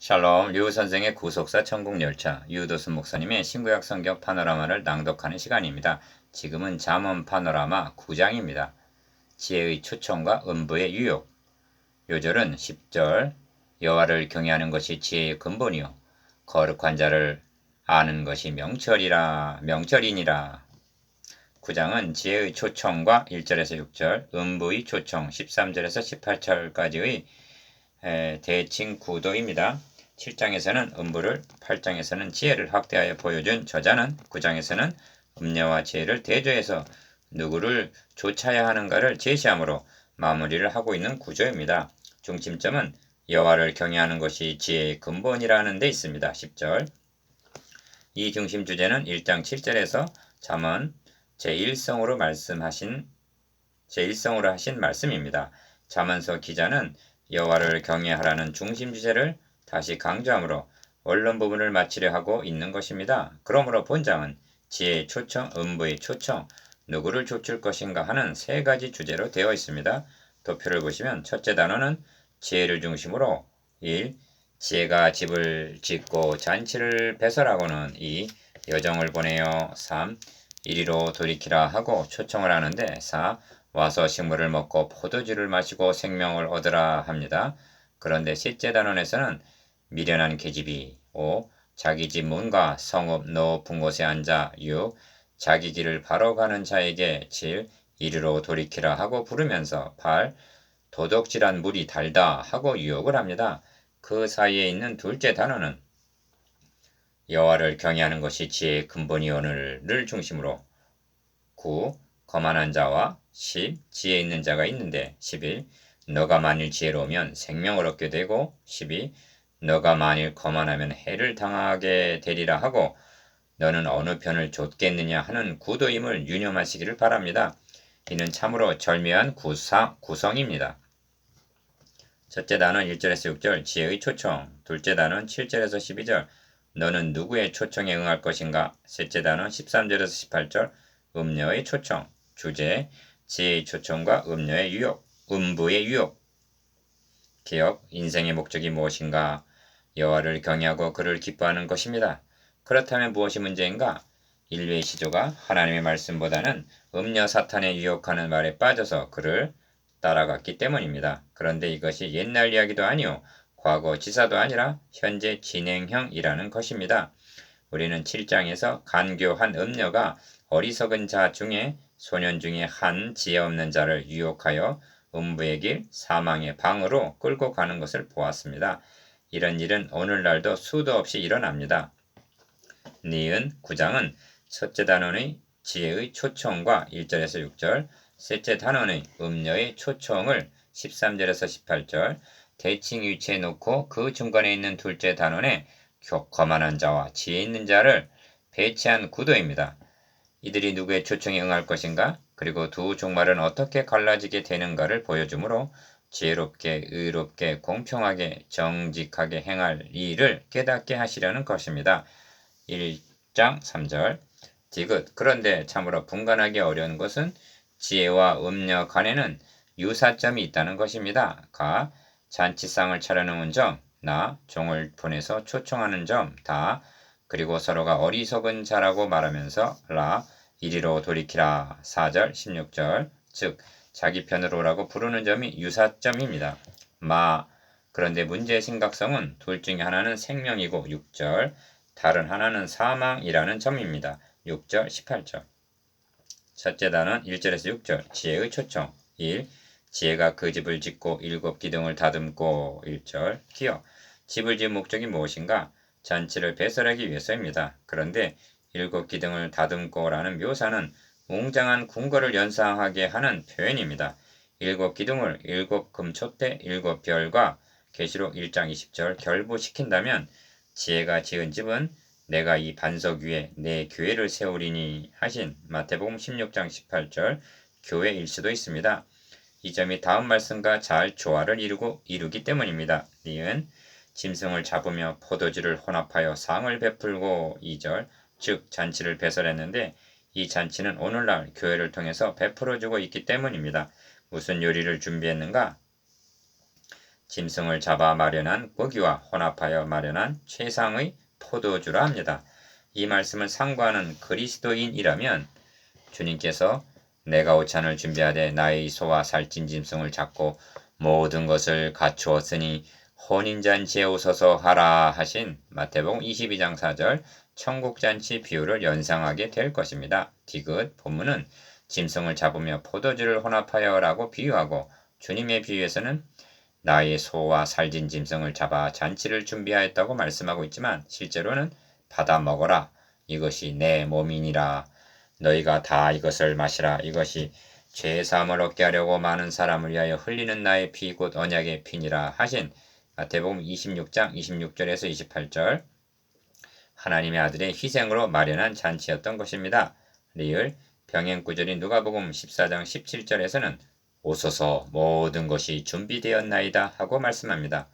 샬롬 류 선생의 구속사 천국열차 유도순 목사님의 신구약 성경 파노라마를 낭독하는 시간입니다. 지금은 잠언 파노라마 9장입니다. 지혜의 초청과 음부의 유욕 요절은 10절 여호와를 경외하는 것이 지혜의 근본이요 거룩한 자를 아는 것이 명철이라 명철이니라 9장은 지혜의 초청과 1절에서 6절 음부의 초청 13절에서 18절까지의 대칭 구도입니다. 7장에서는 음부를, 8장에서는 지혜를 확대하여 보여준 저자는 9장에서는 음녀와 지혜를 대조해서 누구를 쫓아야 하는가를 제시함으로 마무리를 하고 있는 구조입니다. 중심점은 여호와를 경외하는 것이 지혜의 근본이라는 데 있습니다. 10절 이 중심 주제는 1장 7절에서 잠언 제1성으로 말씀하신 제1성으로 하신 말씀입니다. 잠언서 기자는 여호와를 경외하라는 중심 주제를 다시 강조하므로 원론 부분을 마치려 하고 있는 것입니다. 그러므로 본장은 지혜의 초청, 음부의 초청, 누구를 쫓을 것인가 하는 세 가지 주제로 되어 있습니다. 도표를 보시면 첫째 단어는 지혜를 중심으로 1. 지혜가 집을 짓고 잔치를 배설하고는 2. 여정을 보내요 3. 이리로 돌이키라 하고 초청을 하는데 4. 와서 식물을 먹고 포도주를 마시고 생명을 얻으라 합니다. 그런데 셋째 단원에서는 미련한 계집이 5. 자기 집 문과 성읍 높은 곳에 앉아 6. 자기 길을 바로 가는 자에게 7. 이리로 돌이키라 하고 부르면서 8. 도덕질한 물이 달다 하고 유혹을 합니다. 그 사이에 있는 둘째 단어는 여호와를 경외하는 것이 지혜의 근본이오늘을 중심으로 9. 거만한 자와 10. 지혜 있는 자가 있는데 11. 너가 만일 지혜로우면 생명을 얻게 되고 12. 너가 만일 거만하면 해를 당하게 되리라 하고 너는 어느 편을 좇겠느냐 하는 구도임을 유념하시기를 바랍니다. 이는 참으로 절묘한 구사, 구성입니다. 첫째 단은 1절에서 6절 지혜의 초청, 둘째 단은 7절에서 12절 너는 누구의 초청에 응할 것인가? 셋째 단은 13절에서 18절 음녀의 초청, 주제 지혜의 초청과 음녀의 유혹, 음부의 유혹 기억, 인생의 목적이 무엇인가? 여호와를 경외하고 그를 기뻐하는 것입니다. 그렇다면 무엇이 문제인가? 인류의 시조가 하나님의 말씀보다는 음녀 사탄에 유혹하는 말에 빠져서 그를 따라갔기 때문입니다. 그런데 이것이 옛날 이야기도 아니요 과거 지사도 아니라 현재 진행형이라는 것입니다. 우리는 7장에서 간교한 음녀가 어리석은 자 중에 소년 중에 한 지혜 없는 자를 유혹하여 음부의 길 사망의 방으로 끌고 가는 것을 보았습니다. 이런 일은 오늘날도 수도 없이 일어납니다. 니은 9장은 첫째 단원의 지혜의 초청과 1절에서 6절, 셋째 단원의 음녀의 초청을 13절에서 18절 대칭 위치에 놓고 그 중간에 있는 둘째 단원에 거만한 자와 지혜 있는 자를 배치한 구도입니다. 이들이 누구의 초청에 응할 것인가? 그리고 두 종말은 어떻게 갈라지게 되는가를 보여주므로 지혜롭게, 의롭게, 공평하게, 정직하게 행할 일을 깨닫게 하시려는 것입니다. 1장 3절. 디귿. 그런데 참으로 분간하기 어려운 것은 지혜와 음녀 간에는 유사점이 있다는 것입니다. 가. 잔치상을 차려놓은 점, 나. 종을 보내서 초청하는 점, 다 그리고 서로가 어리석은 자라고 말하면서 라 이리로 돌이키라. 4절 16절. 즉 자기 편으로 오라고 부르는 점이 유사점입니다. 마. 그런데 문제의 심각성은 둘 중에 하나는 생명이고 6절. 다른 하나는 사망이라는 점입니다. 6절 18절. 첫째 단은 1절에서 6절. 지혜의 초청. 1. 지혜가 그 집을 짓고 일곱 기둥을 다듬고. 1절. 기어 집을 지은 목적이 무엇인가? 잔치를 배설하기 위해서입니다. 그런데 일곱 기둥을 다듬고라는 묘사는 웅장한 궁궐을 연상하게 하는 표현입니다. 일곱 기둥을 일곱 금초대 일곱 별과 계시록 1장 20절 결부시킨다면 지혜가 지은 집은 내가 이 반석 위에 내 교회를 세우리니 하신 마태복음 16장 18절 교회일 수도 있습니다. 이 점이 다음 말씀과 잘 조화를 이루고 이루기 때문입니다. 니은 짐승을 잡으며 포도주를 혼합하여 상을 베풀고 2절 즉 잔치를 배설했는데 이 잔치는 오늘날 교회를 통해서 베풀어주고 있기 때문입니다. 무슨 요리를 준비했는가? 짐승을 잡아 마련한 고기와 혼합하여 마련한 최상의 포도주라 합니다. 이 말씀을 상고하는 그리스도인이라면 주님께서 내가 오찬을 준비하되 나의 소와 살찐 짐승을 잡고 모든 것을 갖추었으니 혼인잔치에 오소서 하라 하신 마태복음 22장 4절 천국잔치 비유를 연상하게 될 것입니다. 디귿 본문은 짐승을 잡으며 포도주를 혼합하여 라고 비유하고 주님의 비유에서는 나의 소와 살진 짐승을 잡아 잔치를 준비하였다고 말씀하고 있지만 실제로는 받아 먹어라. 이것이 내 몸이니라. 너희가 다 이것을 마시라. 이것이 죄 사함을 얻게 하려고 많은 사람을 위하여 흘리는 나의 피 곧 언약의 피니라 하신 마태복음 26장 26절에서 28절 하나님의 아들의 희생으로 마련한 잔치였던 것입니다. 리을 병행 구절인 누가복음 14장 17절에서는 오소서 모든 것이 준비되었나이다 하고 말씀합니다.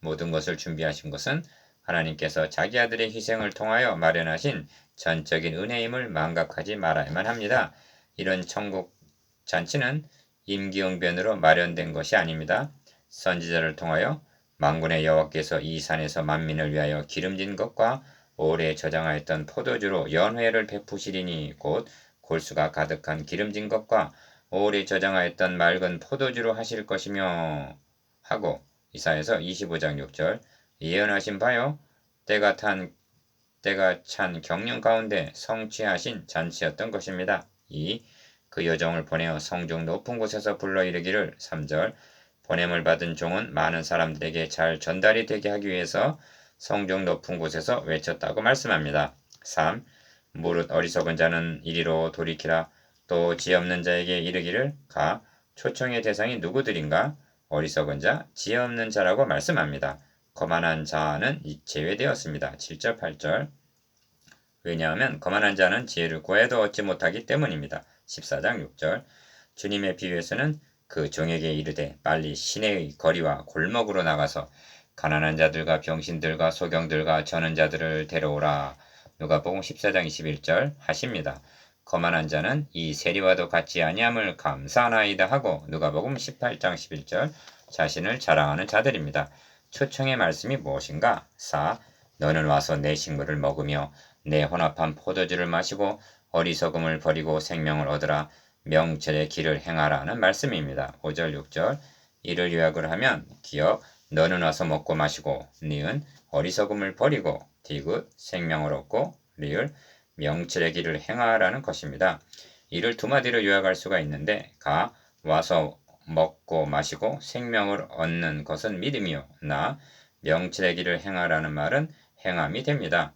모든 것을 준비하신 것은 하나님께서 자기 아들의 희생을 통하여 마련하신 전적인 은혜임을 망각하지 말아야만 합니다. 이런 천국 잔치는 임기응변으로 마련된 것이 아닙니다. 선지자를 통하여 만군의 여호와께서 이 산에서 만민을 위하여 기름진 것과 오래 저장하였던 포도주로 연회를 베푸시리니 곧 골수가 가득한 기름진 것과 오래 저장하였던 맑은 포도주로 하실 것이며 하고 이사에서 25장 6절 예언하신 바요 때가 탄 때가 찬 경륜 가운데 성취하신 잔치였던 것입니다. 이그 여정을 보내어 성중 높은 곳에서 불러 이르기를 3절 보냄을 받은 종은 많은 사람들에게 잘 전달이 되게 하기 위해서 성중 높은 곳에서 외쳤다고 말씀합니다. 3. 무릇 어리석은 자는 이리로 돌이키라 또 지혜 없는 자에게 이르기를 가 초청의 대상이 누구들인가 어리석은 자 지혜 없는 자라고 말씀합니다. 거만한 자는 제외되었습니다. 7절 8절 왜냐하면 거만한 자는 지혜를 구해도 얻지 못하기 때문입니다. 14장 6절 주님의 비유에서는 그 종에게 이르되 빨리 시내의 거리와 골목으로 나가서 가난한 자들과 병신들과 소경들과 저는 자들을 데려오라. 누가복음 14장 21절 하십니다. 거만한 자는 이 세리와도 같지 아니함을 감사하나이다 하고 누가복음 18장 11절 자신을 자랑하는 자들입니다. 초청의 말씀이 무엇인가? 4. 너는 와서 내 식물을 먹으며 내 혼합한 포도주를 마시고 어리석음을 버리고 생명을 얻으라 명철의 길을 행하라는 말씀입니다. 5절 6절 이를 요약을 하면 기억 너는 와서 먹고 마시고 니은 어리석음을 버리고 디귿 생명을 얻고 리을 명철의 길을 행하라는 것입니다. 이를 두 마디로 요약할 수가 있는데 가 와서 먹고 마시고 생명을 얻는 것은 믿음이요 나 명철의 길을 행하라는 말은 행함이 됩니다.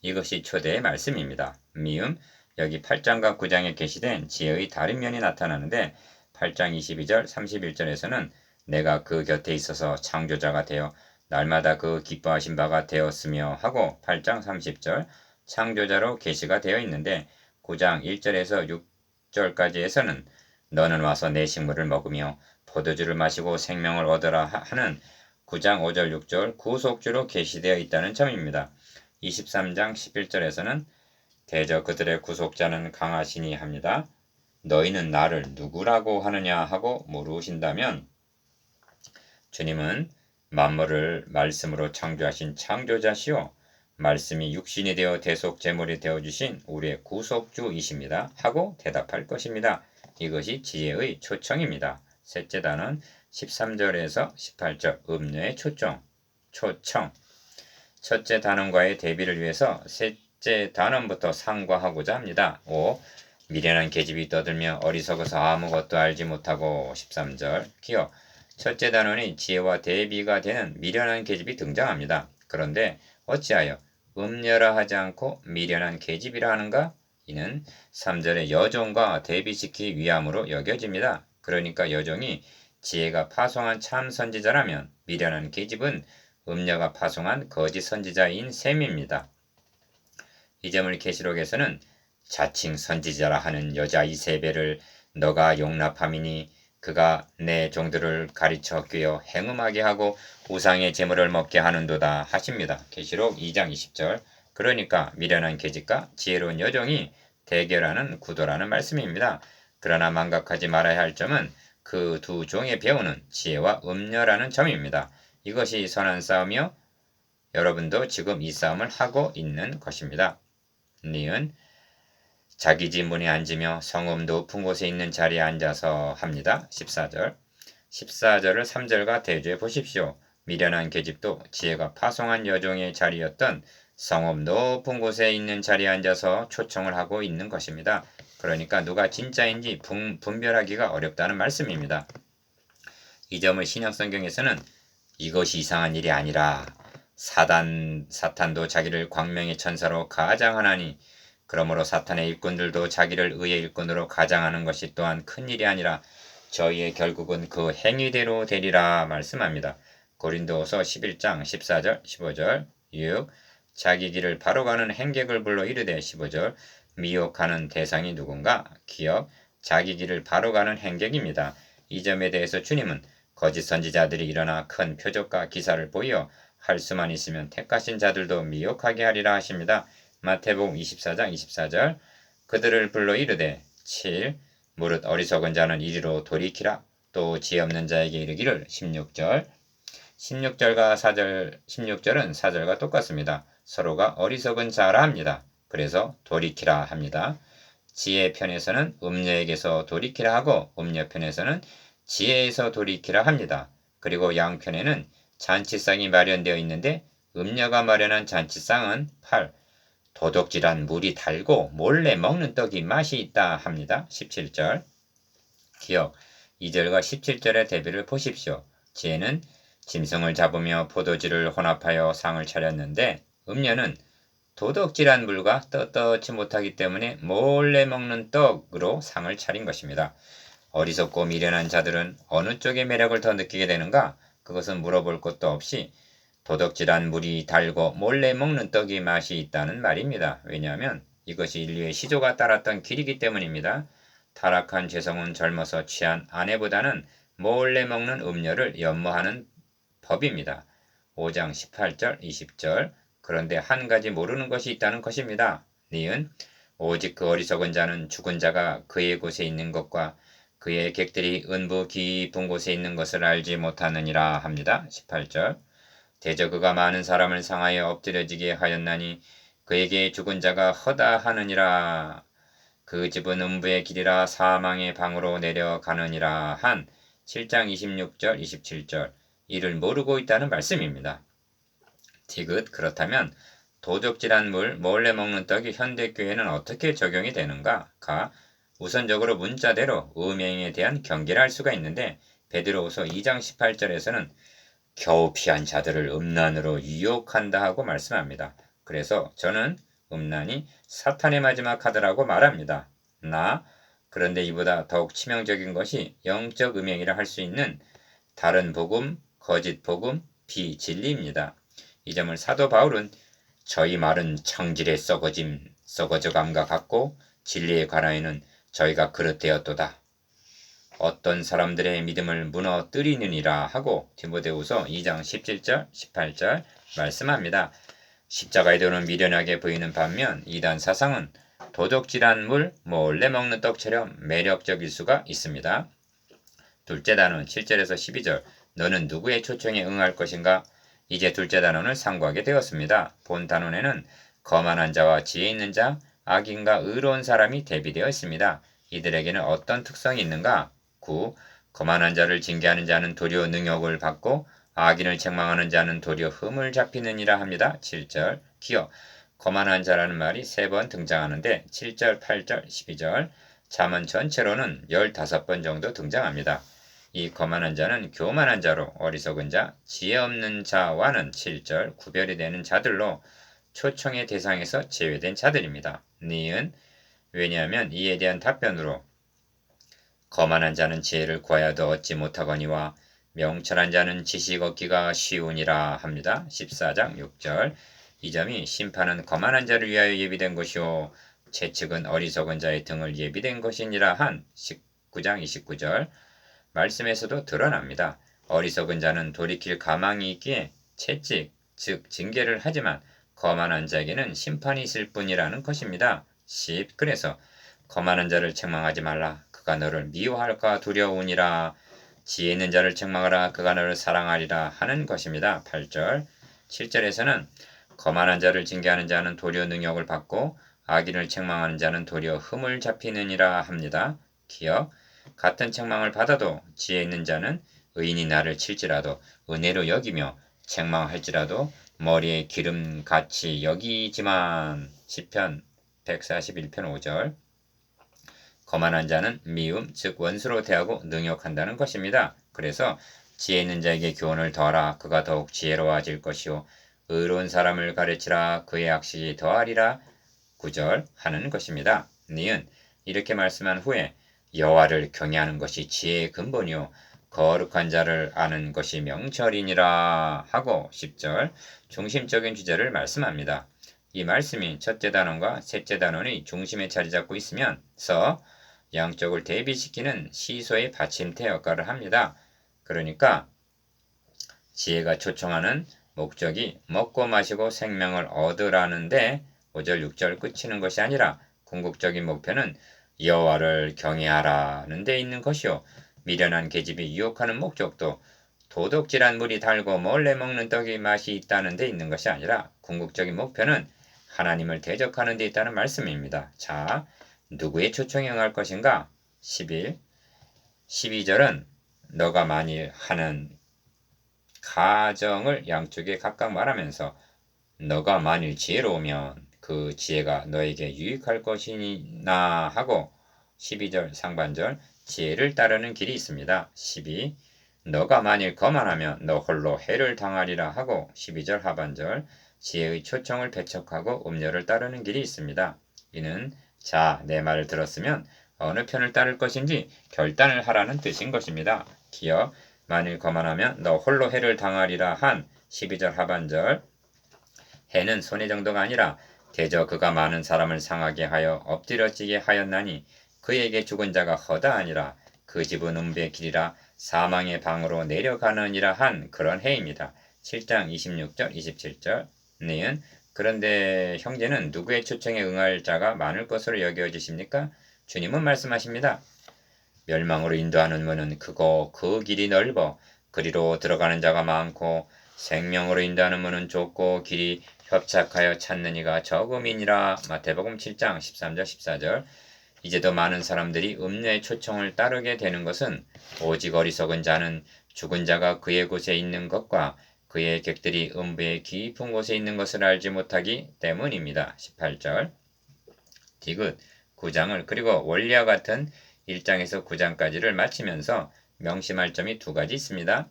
이것이 초대의 말씀입니다. 미음 여기 8장과 9장에 게시된 지혜의 다른 면이 나타나는데 8장 22절 31절에서는 내가 그 곁에 있어서 창조자가 되어 날마다 그 기뻐하신 바가 되었으며 하고 8장 30절 창조자로 계시가 되어 있는데 9장 1절에서 6절까지에서는 너는 와서 내 식물을 먹으며 포도주를 마시고 생명을 얻어라 하는 9장 5절 6절 구속주로 계시되어 있다는 점입니다. 23장 11절에서는 대저 그들의 구속자는 강하시니 합니다. 너희는 나를 누구라고 하느냐 하고 물으신다면 주님은 만물을 말씀으로 창조하신 창조자시오. 말씀이 육신이 되어 대속 제물이 되어 주신 우리의 구속주이십니다. 하고 대답할 것입니다. 이것이 지혜의 초청입니다. 셋째 단은 13절에서 18절 음녀의 초청, 초청. 첫째 단원과의 대비를 위해서 셋 째 단원부터 상과하고자 합니다. 5. 미련한 계집이 떠들며 어리석어서 아무것도 알지 못하고 13절 기어 첫째 단원이 지혜와 대비가 되는 미련한 계집이 등장합니다. 그런데 어찌하여 음녀라 하지 않고 미련한 계집이라 하는가? 이는 3절의 여종과 대비시키 위함으로 여겨집니다. 그러니까 여종이 지혜가 파송한 참 선지자라면 미련한 계집은 음녀가 파송한 거짓 선지자인 셈입니다. 이 점을 계시록에서는 자칭 선지자라 하는 여자 이세벨을 너가 용납함이니 그가 내 종들을 가르쳐 꿰어 행음하게 하고 우상의 재물을 먹게 하는도다 하십니다. 계시록 2장 20절 그러니까 미련한 계집과 지혜로운 여종이 대결하는 구도라는 말씀입니다. 그러나 망각하지 말아야 할 점은 그 두 종의 배우는 지혜와 음녀라는 점입니다. 이것이 선한 싸움이요. 여러분도 지금 이 싸움을 하고 있는 것입니다. 니은 자기 집 문에 앉으며 성음 높은 곳에 있는 자리에 앉아서 합니다. 14절 14절을 3절과 대조해 보십시오. 미련한 계집도 지혜가 파송한 여종의 자리였던 성읍 높은 곳에 있는 자리에 앉아서 초청을 하고 있는 것입니다. 그러니까 누가 진짜인지 분, 분별하기가 어렵다는 말씀입니다. 이 점을 신약성경에서는 이것이 이상한 일이 아니라 사단 사탄도 자기를 광명의 천사로 가장하나니 그러므로 사탄의 일꾼들도 자기를 의의 일꾼으로 가장하는 것이 또한 큰 일이 아니라 저희의 결국은 그 행위대로 되리라 말씀합니다. 고린도서 11장 14절 15절 6 자기 길을 바로 가는 행객을 불러 이르되 15절 미혹하는 대상이 누군가 기억 자기 길을 바로 가는 행객입니다. 이 점에 대해서 주님은 거짓 선지자들이 일어나 큰 표적과 기사를 보여 할 수만 있으면 택하신 자들도 미혹하게 하리라 하십니다. 마태복음 24장 24절 그들을 불러 이르되 7 무릇 어리석은 자는 이리로 돌이키라 또 지혜 없는 자에게 이르기를 16절 16절과 4절 16절은 4절과 똑같습니다. 서로가 어리석은 자라 합니다. 그래서 돌이키라 합니다. 지혜 편에서는 음녀에게서 돌이키라 하고 음녀 편에서는 지혜에서 돌이키라 합니다. 그리고 양편에는 잔치상이 마련되어 있는데 음녀가 마련한 잔치상은 8. 도덕질한 물이 달고 몰래 먹는 떡이 맛이 있다 합니다. 17절. 기억 2절과 17절의 대비를 보십시오. 지혜는 짐승을 잡으며 포도주를 혼합하여 상을 차렸는데 음녀는 도덕질한 물과 떳떳지 못하기 때문에 몰래 먹는 떡으로 상을 차린 것입니다. 어리석고 미련한 자들은 어느 쪽의 매력을 더 느끼게 되는가? 그것은 물어볼 것도 없이 도덕질한 물이 달고 몰래 먹는 떡이 맛이 있다는 말입니다. 왜냐하면 이것이 인류의 시조가 따랐던 길이기 때문입니다. 타락한 죄성은 젊어서 취한 아내보다는 몰래 먹는 음료를 연모하는 법입니다. 5장 18절 20절 그런데 한 가지 모르는 것이 있다는 것입니다. 니은 오직 그 어리석은 자는 죽은 자가 그의 곳에 있는 것과 그의 객들이 은부 깊은 곳에 있는 것을 알지 못하느니라 합니다. 18절 대저 그가 많은 사람을 상하여 엎드려지게 하였나니 그에게 죽은 자가 허다하느니라 그 집은 음부의 길이라 사망의 방으로 내려가느니라 한 7장 26절 27절 이를 모르고 있다는 말씀입니다. 디귿 그렇다면 도적질한 물 몰래 먹는 떡이 현대교회는 어떻게 적용이 되는가? 가 우선적으로 문자대로 음행에 대한 경계를 할 수가 있는데 베드로후서 2장 18절에서는 겨우 피한 자들을 음란으로 유혹한다 하고 말씀합니다. 그래서 저는 음란이 사탄의 마지막 카드라고 말합니다. 나 그런데 이보다 더욱 치명적인 것이 영적 음행이라 할 수 있는 다른 복음, 거짓 복음, 비진리입니다. 이 점을 사도 바울은 저희 말은 청질의 썩어짐, 썩어져 감과 같고 진리에 관하여는 저희가 그릇되었도다. 어떤 사람들의 믿음을 무너뜨리느니라 하고 디모데후서 2장 17절 18절 말씀합니다. 십자가에 도는 미련하게 보이는 반면 이단 사상은 도덕질한 물 몰래 먹는 떡처럼 매력적일 수가 있습니다. 둘째 단원 7절에서 12절 너는 누구의 초청에 응할 것인가? 이제 둘째 단원을 상고하게 되었습니다. 본 단원에는 거만한 자와 지혜 있는 자, 악인과 의로운 사람이 대비되어 있습니다. 이들에게는 어떤 특성이 있는가? 9. 거만한 자를 징계하는 자는 도리어 능욕을 받고 악인을 책망하는 자는 도리어 흠을 잡히느니라 합니다. 7절 기어 거만한 자라는 말이 세 번 등장하는데 7절, 8절, 12절 잠언 전체로는 15번 정도 등장합니다. 이 거만한 자는 교만한 자로 어리석은 자, 지혜 없는 자와는 7절 구별이 되는 자들로 초청의 대상에서 제외된 자들입니다. 니은 왜냐하면 이에 대한 답변으로 거만한 자는 지혜를 구하여도 얻지 못하거니와 명철한 자는 지식 얻기가 쉬우니라 합니다. 14장 6절 이 점이 심판은 거만한 자를 위하여 예비된 것이요 채측은 어리석은 자의 등을 예비된 것이니라 한 19장 29절 말씀에서도 드러납니다. 어리석은 자는 돌이킬 가망이 있기에 채찍, 즉 징계를 하지만 거만한 자에게는 심판이 있을 뿐이라는 것입니다. 10. 그래서 거만한 자를 책망하지 말라. 그가 너를 미워할까 두려우니라 지혜 있는 자를 책망하라 그가 너를 사랑하리라 하는 것입니다. 8절 7절에서는 거만한 자를 징계하는 자는 도리어 능욕을 받고 악인을 책망하는 자는 도리어 흠을 잡히느니라 합니다. 기억 같은 책망을 받아도 지혜 있는 자는 의인이 나를 칠지라도 은혜로 여기며 책망할지라도 머리에 기름 같이 여기지만 시편 141편 5절. 거만한 자는 미움 즉 원수로 대하고 능욕한다는 것입니다. 그래서 지혜 있는 자에게 교훈을 더하라. 그가 더욱 지혜로워질 것이요. 의로운 사람을 가르치라. 그의 악식이 더하리라. 구절 하는 것입니다. 니은 이렇게 말씀한 후에 여호와를 경외하는 것이 지혜의 근본이요. 거룩한 자를 아는 것이 명철이니라 하고 10절 중심적인 주제를 말씀합니다. 이 말씀이 첫째 단원과 셋째 단원의 중심에 자리 잡고 있으면서 양쪽을 대비시키는 시소의 받침대 역할을 합니다. 그러니까 지혜가 초청하는 목적이 먹고 마시고 생명을 얻으라는데 5절 6절 끝이는 것이 아니라 궁극적인 목표는 여호와를 경외하라는 데 있는 것이요 미련한 계집이 유혹하는 목적도 도둑질한 물이 달고 몰래 먹는 떡이 맛이 있다는 데 있는 것이 아니라 궁극적인 목표는 하나님을 대적하는 데 있다는 말씀입니다. 자, 누구의 초청에 응할 것인가? 11. 12절은 너가 만일 하는 가정을 양쪽에 각각 말하면서 너가 만일 지혜로우면 그 지혜가 너에게 유익할 것이나 하고 12절 상반절 지혜를 따르는 길이 있습니다. 12. 너가 만일 거만하면 너 홀로 해를 당하리라 하고 12절 하반절 지혜의 초청을 배척하고 음료를 따르는 길이 있습니다. 이는 자, 내 말을 들었으면 어느 편을 따를 것인지 결단을 하라는 뜻인 것입니다. 기억, 만일 거만하면 너 홀로 해를 당하리라 한 12절 하반절 해는 손해 정도가 아니라 대저 그가 많은 사람을 상하게 하여 엎드려지게 하였나니 그에게 죽은 자가 허다하니라 그 집은 음배의 길이라 사망의 방으로 내려가느니라 한 그런 해입니다. 7장 26절 27절 니은 그런데 형제는 누구의 초청에 응할 자가 많을 것으로 여겨지십니까? 주님은 말씀하십니다. 멸망으로 인도하는 문은 크고 그 길이 넓어 그리로 들어가는 자가 많고 생명으로 인도하는 문은 좁고 길이 협착하여 찾는 이가 적음이니라 마태복음 7장 13절 14절 이제도 많은 사람들이 음녀의 초청을 따르게 되는 것은 오직 어리석은 자는 죽은 자가 그의 곳에 있는 것과 그의 객들이 음부의 깊은 곳에 있는 것을 알지 못하기 때문입니다. 18절 디귿 9장을 그리고 원리와 같은 1장에서 9장까지를 마치면서 명심할 점이 두 가지 있습니다.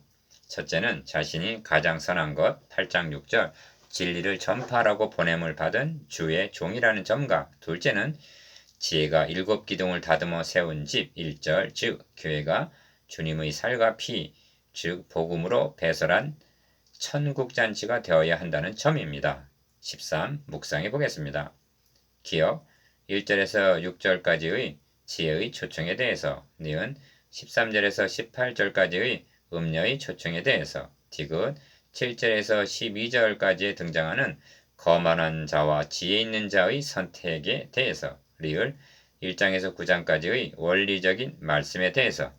첫째는 자신이 가장 선한 것 8장 6절 진리를 전파하라고 보냄을 받은 주의 종이라는 점과 둘째는 지혜가 일곱 기둥을 다듬어 세운 집 1절 즉 교회가 주님의 살과 피 즉 복음으로 배설한 천국 잔치가 되어야 한다는 점입니다. 13. 묵상해 보겠습니다. 기억 1절에서 6절까지의 지혜의 초청에 대해서 니은 13절에서 18절까지의 음녀의 초청에 대해서 디귿 7절에서 12절까지에 등장하는 거만한 자와 지혜 있는 자의 선택에 대해서 리을 1장에서 9장까지의 원리적인 말씀에 대해서